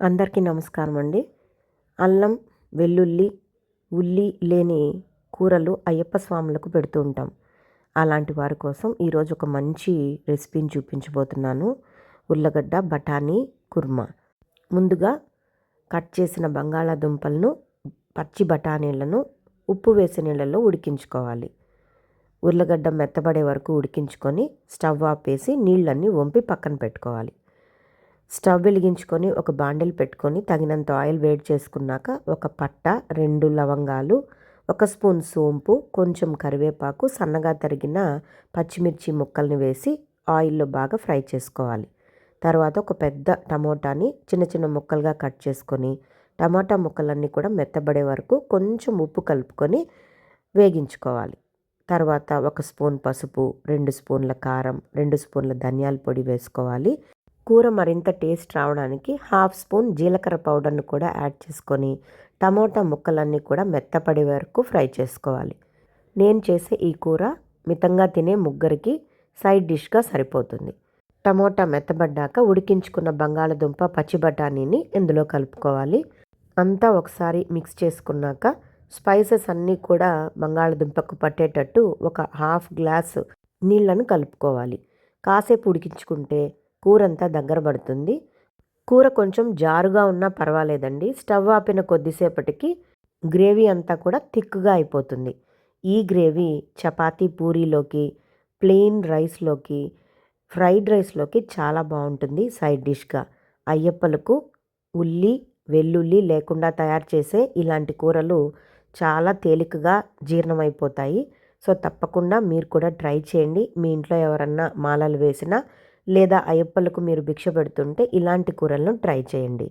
అందరికీ నమస్కారం అండి అల్లం వెల్లుల్లి ఉల్లి లేని కూరలు అయ్యప్ప స్వాములకు పెడుతూ ఉంటాం. అలాంటి వారి కోసం ఈరోజు ఒక మంచి రెసిపీని చూపించబోతున్నాను. ఉల్లగడ్డ బఠానీ కుర్మా. ముందుగా కట్ చేసిన బంగాళాదుంపలను పచ్చి బఠానీలను ఉప్పు వేసి నీళ్ళలో ఉడికించుకోవాలి. ఉర్లగడ్డ మెత్తబడే వరకు ఉడికించుకొని స్టవ్ ఆపేసి నీళ్ళన్నీ వంపి పక్కన పెట్టుకోవాలి. స్టవ్ వెలిగించుకొని ఒక బాండిల్ పెట్టుకొని తగినంత ఆయిల్ వేడి చేసుకున్నాక ఒక పట్ట రెండు లవంగాలు ఒక స్పూన్ సోంపు కొంచెం కరివేపాకు సన్నగా తరిగిన పచ్చిమిర్చి ముక్కల్ని వేసి ఆయిల్లో బాగా ఫ్రై చేసుకోవాలి. తర్వాత ఒక పెద్ద టమోటాని చిన్న చిన్న ముక్కలుగా కట్ చేసుకొని టమాటా ముక్కలన్నీ కూడా మెత్తబడే వరకు కొంచెం ఉప్పు కలుపుకొని వేగించుకోవాలి. తర్వాత ఒక స్పూన్ పసుపు రెండు స్పూన్ల కారం రెండు స్పూన్ల ధనియాల పొడి వేసుకోవాలి. కూర మరింత టేస్ట్ రావడానికి హాఫ్ స్పూన్ జీలకర్ర పౌడర్ను కూడా యాడ్ చేసుకొని టమోటా ముక్కలన్నీ కూడా మెత్తపడే వరకు ఫ్రై చేసుకోవాలి. నేను చేసే ఈ కూర మితంగా తినే ముగ్గురికి సైడ్ డిష్గా సరిపోతుంది. టమోటా మెత్తబడ్డాక ఉడికించుకున్న బంగాళదుంప పచ్చి బఠానీని ఇందులో కలుపుకోవాలి. అంతా ఒకసారి మిక్స్ చేసుకున్నాక స్పైసెస్ అన్నీ కూడా బంగాళదుంపకు పట్టేటట్టు ఒక హాఫ్ గ్లాస్ నీళ్ళను కలుపుకోవాలి. కాసేపు ఉడికించుకుంటే కూర అంతా దగ్గర పడుతుంది. కూర కొంచెం జారుగా ఉన్నా పర్వాలేదండి. స్టవ్ ఆపిన కొద్దిసేపటికి గ్రేవీ అంతా కూడా థిక్గా అయిపోతుంది. ఈ గ్రేవీ చపాతీ పూరీలోకి ప్లెయిన్ రైస్లోకి ఫ్రైడ్ రైస్లోకి చాలా బాగుంటుంది సైడ్ డిష్గా. అయ్యప్పలకు ఉల్లి వెల్లుల్లి లేకుండా తయారు చేసే ఇలాంటి కూరలు చాలా తేలికగా జీర్ణమైపోతాయి. సో తప్పకుండా మీరు కూడా ట్రై చేయండి. మీ ఇంట్లో ఎవరన్నా మాలలు వేసినా లేదా అయ్యప్పలకు మీరు భిక్ష పెడుతుంటే ఇలాంటి కూరలను ట్రై చేయండి.